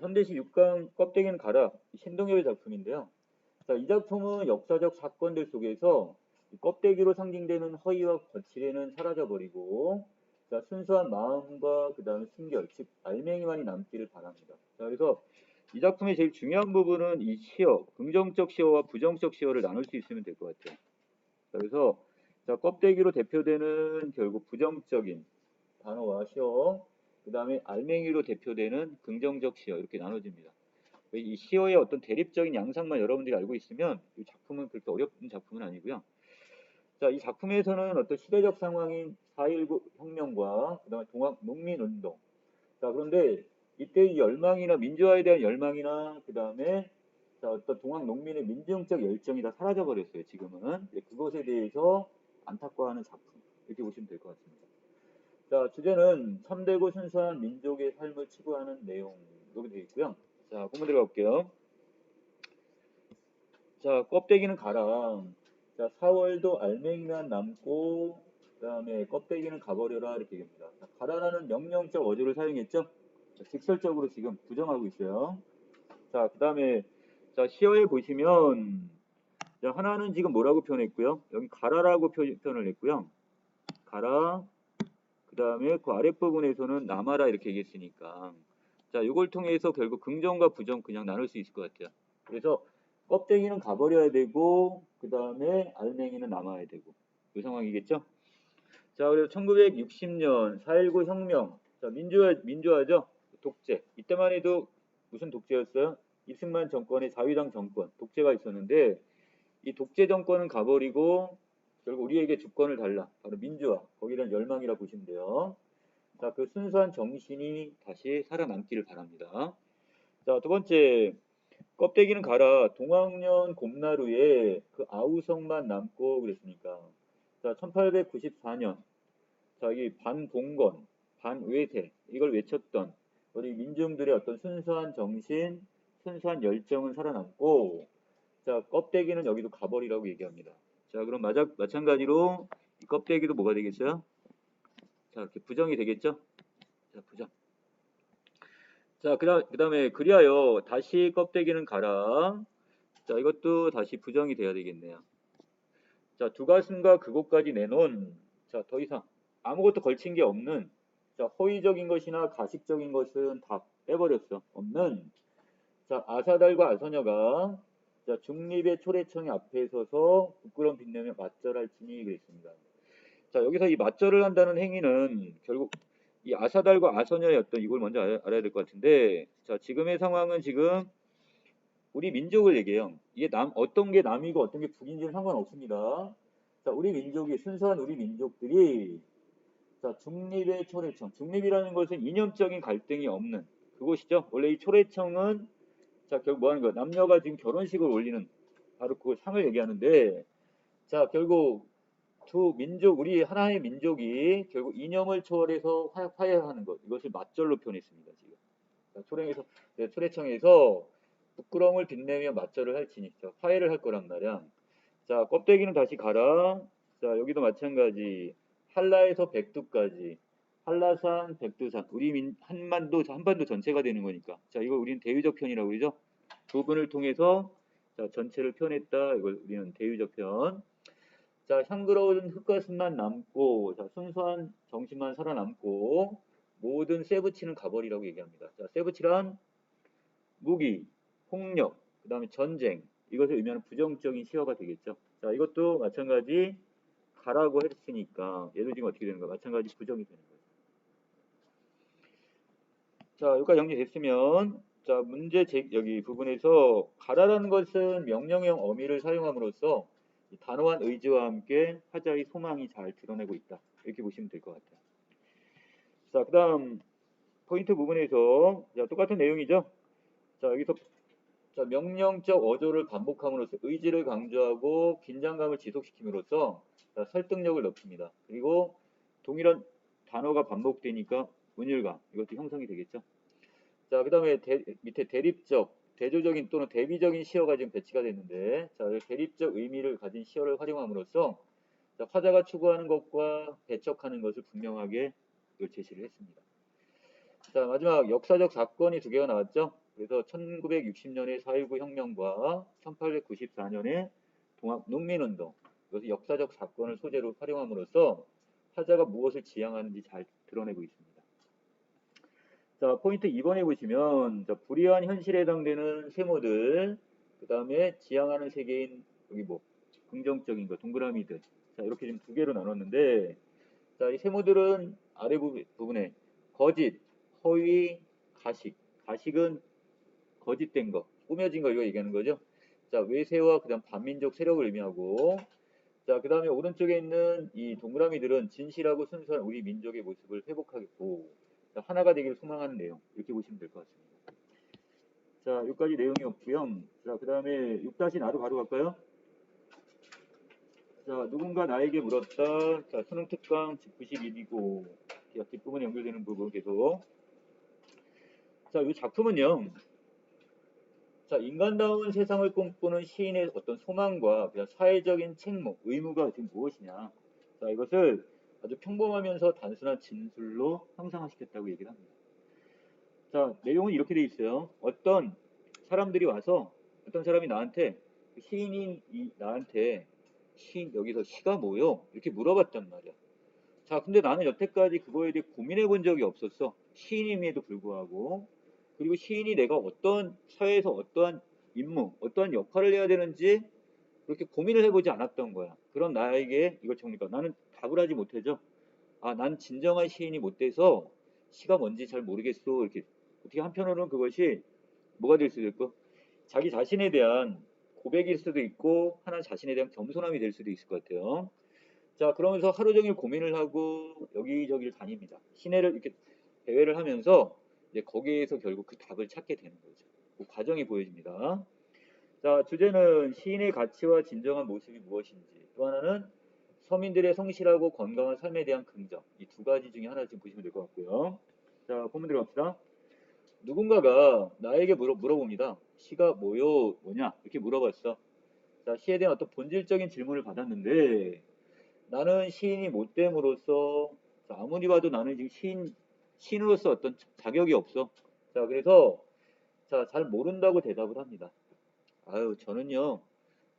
현대식 육강 껍데기는 가라 신동엽의 작품인데요. 자, 이 작품은 역사적 사건들 속에서 이 껍데기로 상징되는 허위와 거칠에는 사라져버리고 자, 순수한 마음과 그 다음에 순결, 즉 알맹이만이 남기를 바랍니다. 자, 그래서 이 작품의 제일 중요한 부분은 이 시어, 긍정적 시어와 부정적 시어를 나눌 수 있으면 될 것 같아요. 자, 그래서 자, 껍데기로 대표되는 결국 부정적인 단어와 시어, 그 다음에 알맹이로 대표되는 긍정적 시어 이렇게 나눠집니다. 이 시어의 어떤 대립적인 양상만 여러분들이 알고 있으면 이 작품은 그렇게 어렵은 작품은 아니고요. 자, 이 작품에서는 어떤 시대적 상황인 4.19 혁명과 그다음에 동학 농민 운동. 자, 그런데 이때 이 열망이나 민주화에 대한 열망이나 그다음에 자, 어떤 동학 농민의 민중적 열정이 다 사라져 버렸어요. 지금은 그것에 대해서 안타까워하는 작품 이렇게 보시면 될 것 같습니다. 자, 주제는 참되고 순수한 민족의 삶을 추구하는 내용 이렇게 되어 있고요. 자, 본문 들어가 볼게요. 자, 껍데기는 가라. 자, 4월도 알맹이만 남고 그 다음에 껍데기는 가버려라 이렇게 얘기합니다. 자, 가라라는 명령적 어조를 사용했죠. 자, 직설적으로 지금 부정하고 있어요. 자, 그 다음에 자, 시어에 보시면 자, 하나는 지금 뭐라고 표현했고요. 여기 가라라고 표, 현을 했고요. 가라. 그 다음에 그 아랫부분에서는 남아라 이렇게 얘기했으니까 자, 이걸 통해서 결국 긍정과 부정 그냥 나눌 수 있을 것 같아요. 그래서 껍데기는 가버려야 되고 그 다음에 알맹이는 남아야 되고 그 상황이겠죠? 자, 그래서 1960년 4.19 혁명 자, 민주화 민주화죠? 독재 이때만 해도 무슨 독재였어요? 이승만 정권의 자유당 정권 독재가 있었는데 이 독재 정권은 가버리고 결국 우리에게 주권을 달라 바로 민주화 거기에 대한 열망이라 보시면 돼요. 자, 그 순수한 정신이 다시 살아남기를 바랍니다. 자, 두 번째 껍데기는 가라. 동학년 곰나루에 그 아우성만 남고 그랬으니까. 자, 1894년. 자, 이 반봉건, 반외세 이걸 외쳤던 우리 민중들의 어떤 순수한 정신, 순수한 열정은 살아남고 자, 껍데기는 여기도 가버리라고 얘기합니다. 자, 그럼 마자, 마찬가지로 이 껍데기도 뭐가 되겠어요? 자, 이렇게 부정이 되겠죠? 자, 부정. 자, 그 다음, 그 다음에, 그리하여 다시 껍데기는 가라. 자, 이것도 다시 부정이 돼야 되겠네요. 자, 두 가슴과 그곳까지 내놓은, 자, 더 이상 아무것도 걸친 게 없는, 자, 허위적인 것이나 가식적인 것은 다 빼버렸어. 없는, 자, 아사달과 아서녀가, 자, 중립의 초래청의 앞에 서서 부끄러움 빛내며 맞절할지니 그랬습니다. 자, 여기서 이 맞절을 한다는 행위는 결국 이 아사달과 아서녀의 어떤 이걸 먼저 알아야 될 것 같은데 자 지금의 상황은 지금 우리 민족을 얘기해요. 이게 남 어떤 게 남이고 어떤 게 북인지는 상관없습니다. 자 우리 민족이 순수한 우리 민족들이 자 중립의 초래청 중립이라는 것은 이념적인 갈등이 없는 그곳이죠. 원래 이 초래청은 자 결국 뭐 하는 거야? 남녀가 지금 결혼식을 올리는 바로 그 상을 얘기하는데 자 결국 두 민족, 우리 하나의 민족이 결국 이념을 초월해서 화, 화해하는 것, 이것을 맞절로 표현했습니다, 지금. 자, 초랭에서, 네, 초래청에서 부끄러움을 빛내며 맞절을 할지니, 자, 화해를 할 거란 말이야. 자, 껍데기는 다시 가라. 자, 여기도 마찬가지. 한라에서 백두까지. 한라산, 백두산. 우리 민, 한반도, 한반도 전체가 되는 거니까. 자, 이거 우리는 대유적 편이라고 그러죠? 부분을 통해서 자, 전체를 표현했다. 이걸 우리는 대유적 편. 자, 향그러운 흙가슴만 남고, 자, 순수한 정신만 살아남고, 모든 세부치는 가버리라고 얘기합니다. 자, 세부치란 무기, 폭력, 그 다음에 전쟁, 이것을 의미하는 부정적인 시어가 되겠죠. 자, 이것도 마찬가지 가라고 했으니까, 얘도 지금 어떻게 되는 거야? 마찬가지 부정이 되는 거예요. 자, 여기까지 정리됐으면, 자, 문제 제, 여기 부분에서 가라라는 것은 명령형 어미를 사용함으로써 이 단호한 의지와 함께 화자의 소망이 잘 드러내고 있다. 이렇게 보시면 될 것 같아요. 자, 그 다음 포인트 부분에서 자, 똑같은 내용이죠. 자, 여기서 자, 명령적 어조를 반복함으로써 의지를 강조하고 긴장감을 지속시킴으로써 자, 설득력을 높입니다. 그리고 동일한 단어가 반복되니까 운율감 이것도 형성이 되겠죠. 자, 그 다음에 밑에 대립적 대조적인 또는 대비적인 시어가 지금 배치가 됐는데 자, 대립적 의미를 가진 시어를 활용함으로써 자, 화자가 추구하는 것과 배척하는 것을 분명하게 제시를 했습니다. 자 마지막 역사적 사건이 두 개가 나왔죠. 그래서 1960년의 4.19 혁명과 1894년의 동학 농민운동, 이것을 역사적 사건을 소재로 활용함으로써 화자가 무엇을 지향하는지 잘 드러내고 있습니다. 자, 포인트 2번에 보시면 자, 불의한 현실에 해당되는 세모들, 그 다음에 지향하는 세계인 여기 뭐 긍정적인 거 동그라미들, 자 이렇게 지금 두 개로 나눴는데, 자 이 세모들은 아래 부분- 부분에 거짓, 허위, 가식, 가식은 거짓된 거, 꾸며진 거 이거 얘기하는 거죠. 자 외세와 그 다음 반민족 세력을 의미하고, 자 그 다음에 오른쪽에 있는 이 동그라미들은 진실하고 순수한 우리 민족의 모습을 회복하겠고, 자, 하나가 되기를 소망하는 내용 이렇게 보시면 될 것 같습니다. 자 여기까지 내용이 없고요. 자 그 다음에 6-4로 바로 갈까요? 자, 누군가 나에게 물었다. 자, 수능 특강 91이고, 뒷부분에 연결되는 부분 계속. 자, 이 작품은요. 자, 인간다운 세상을 꿈꾸는 시인의 어떤 소망과 사회적인 책무, 의무가 지금 무엇이냐. 자, 이것을 아주 평범하면서 단순한 진술로 형상화시켰다고 얘기를 합니다. 자, 내용은 이렇게 돼 있어요. 어떤 사람들이 와서 어떤 사람이 나한테 시인인 이 나한테 시인 여기서 시가 뭐요? 이렇게 물어봤단 말이야. 자, 근데 나는 여태까지 그거에 대해 고민해 본 적이 없었어. 시인임에도 불구하고. 그리고 시인이 내가 어떤 사회에서 어떠한 임무, 어떠한 역할을 해야 되는지 그렇게 고민을 해보지 않았던 거야. 그런 나에게 이걸 정리가 나는 답을 하지 못해죠. 아, 난 진정한 시인이 못 돼서 시가 뭔지 잘 모르겠어. 이렇게 어떻게 한편으로는 그것이 뭐가 될 수도 있고 자기 자신에 대한 고백일 수도 있고 하나 자신에 대한 겸손함이 될 수도 있을 것 같아요. 자 그러면서 하루 종일 고민을 하고 여기저기를 다닙니다. 시내를 이렇게 대회를 하면서 이제 거기에서 결국 그 답을 찾게 되는 거죠. 그 과정이 보여집니다. 자 주제는 시인의 가치와 진정한 모습이 무엇인지 또 하나는 서민들의 성실하고 건강한 삶에 대한 긍정 이 두 가지 중에 하나 지금 보시면 될 것 같고요. 자 본문 들어갑시다. 누군가가 나에게 물어, 물어봅니다. 시가 뭐요? 뭐냐? 이렇게 물어봤어. 자, 시에 대한 어떤 본질적인 질문을 받았는데 나는 시인이 못 됨으로써 자, 아무리 봐도 나는 지금 시인 시인으로서 어떤 자- 자격이 없어. 자, 그래서 자, 잘 모른다고 대답을 합니다. 아유, 저는요.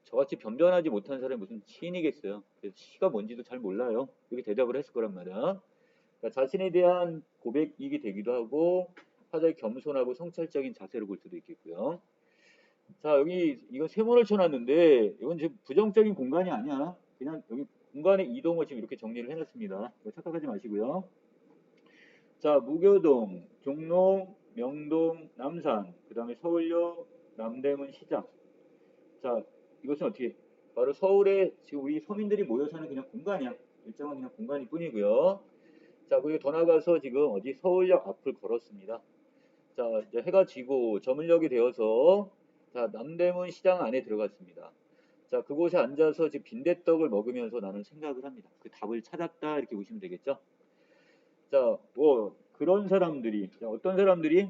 저같이 변변하지 못한 사람이 무슨 시인이겠어요. 그래서 시가 뭔지도 잘 몰라요. 이렇게 대답을 했을 거란 말이야. 그러니까 자신에 대한 고백이 되기도 하고 화자의 겸손하고 성찰적인 자세를 볼 수도 있겠고요. 자 여기 이거 세모를 쳐놨는데 이건 지금 부정적인 공간이 아니야. 그냥 여기 공간의 이동을 지금 이렇게 정리를 해놨습니다. 착각하지 마시고요. 자 무교동, 종로, 명동, 남산, 그 다음에 서울역, 남대문 시장. 자 이것은 어떻게? 바로 서울에 지금 우리 서민들이 모여 사는 그냥 공간이야. 일정한 그냥 공간일 뿐이고요. 자 그리고 더 나가서 지금 어디 서울역 앞을 걸었습니다. 자, 이제 해가 지고 저물녘이 되어서 자, 남대문 시장 안에 들어갔습니다. 자, 그곳에 앉아서 지금 빈대떡을 먹으면서 나는 생각을 합니다. 그 답을 찾았다 이렇게 보시면 되겠죠? 자, 뭐 그런 사람들이 자, 어떤 사람들이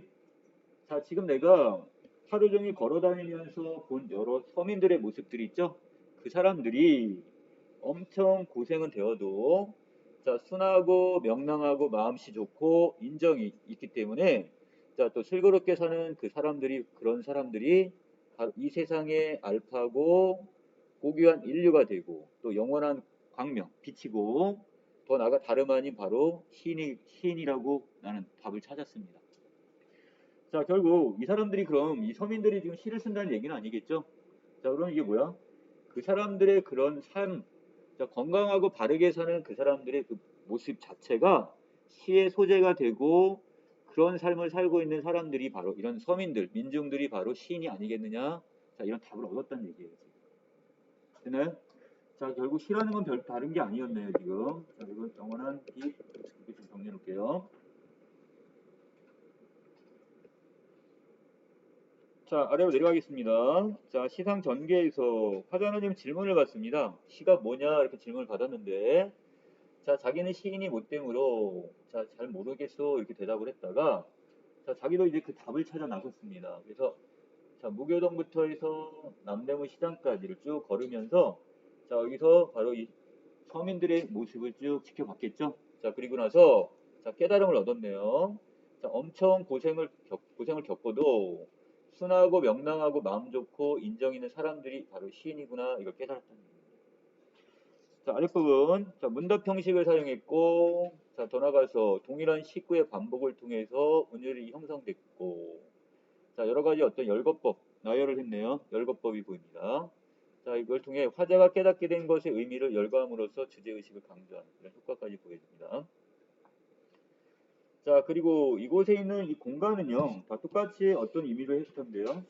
자, 지금 내가 하루 종일 걸어 다니면서 본 여러 서민들의 모습들이 있죠? 그 사람들이 엄청 고생은 되어도 자, 순하고 명랑하고 마음씨 좋고 인정이 있기 때문에 자, 또 슬그럽게 사는 그 사람들이 그런 사람들이 바로 이 세상의 알파고 고귀한 인류가 되고 또 영원한 광명 빛이고 더 나아가 다름 아닌 바로 시인이, 시인이라고 나는 답을 찾았습니다. 자 결국 이 사람들이 그럼 이 서민들이 지금 시를 쓴다는 얘기는 아니겠죠? 자 그럼 이게 뭐야? 그 사람들의 그런 삶, 자, 건강하고 바르게 사는 그 사람들의 그 모습 자체가 시의 소재가 되고 그런 삶을 살고 있는 사람들이 바로 이런 서민들, 민중들이 바로 시인이 아니겠느냐? 자, 이런 답을 얻었다는 얘기예요. 되나요? 자, 결국 시라는 건 별 다른 게 아니었네요, 지금. 자, 이건 영원한 빛 이렇게 좀 정리해 놓을게요. 자, 아래로 내려가겠습니다. 자, 시상 전개에서 화자는 질문을 받습니다. 시가 뭐냐? 이렇게 질문을 받았는데, 자, 자기는 시인이 못 되므로, 자, 잘 모르겠어. 이렇게 대답을 했다가, 자, 자기도 이제 그 답을 찾아 나섰습니다. 그래서, 자, 무교동부터 해서 남대문 시장까지를 쭉 걸으면서, 자, 여기서 바로 이 서민들의 모습을 쭉 지켜봤겠죠? 자, 그리고 나서, 자, 깨달음을 얻었네요. 자, 엄청 고생을 겪, 고생을 겪어도, 순하고 명랑하고 마음 좋고 인정 있는 사람들이 바로 시인이구나 이걸 깨달았다는 얘기입니다. 자 아랫부분 자 문답 형식을 사용했고 자 더 나가서 동일한 식구의 반복을 통해서 운율이 형성됐고 자 여러 가지 어떤 열거법 나열을 했네요. 열거법이 보입니다. 자 이걸 통해 화자가 깨닫게 된 것의 의미를 열거함으로써 주제의식을 강조하는 이런 효과까지 보여줍니다. 자 그리고 이곳에 있는 이 공간은요 다 똑같이 어떤 의미를 했을 텐데요.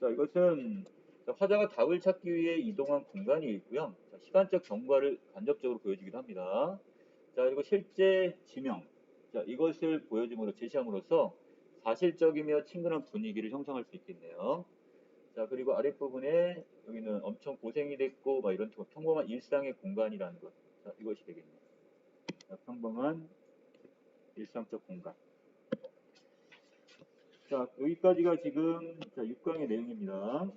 자 이것은 자, 화자가 답을 찾기 위해 이동한 공간이 있고요. 자, 시간적 경과를 간접적으로 보여주기도 합니다. 자 그리고 실제 지명 자 이것을 보여줌으로 제시함으로써 사실적이며 친근한 분위기를 형성할 수 있겠네요. 자 그리고 아랫부분에 여기는 엄청 고생이 됐고 막 이런 평범한 일상의 공간이라는 것 자, 이것이 되겠네요. 자, 평범한 일상적 공간. 자, 여기까지가 지금 자, 6강의 내용입니다.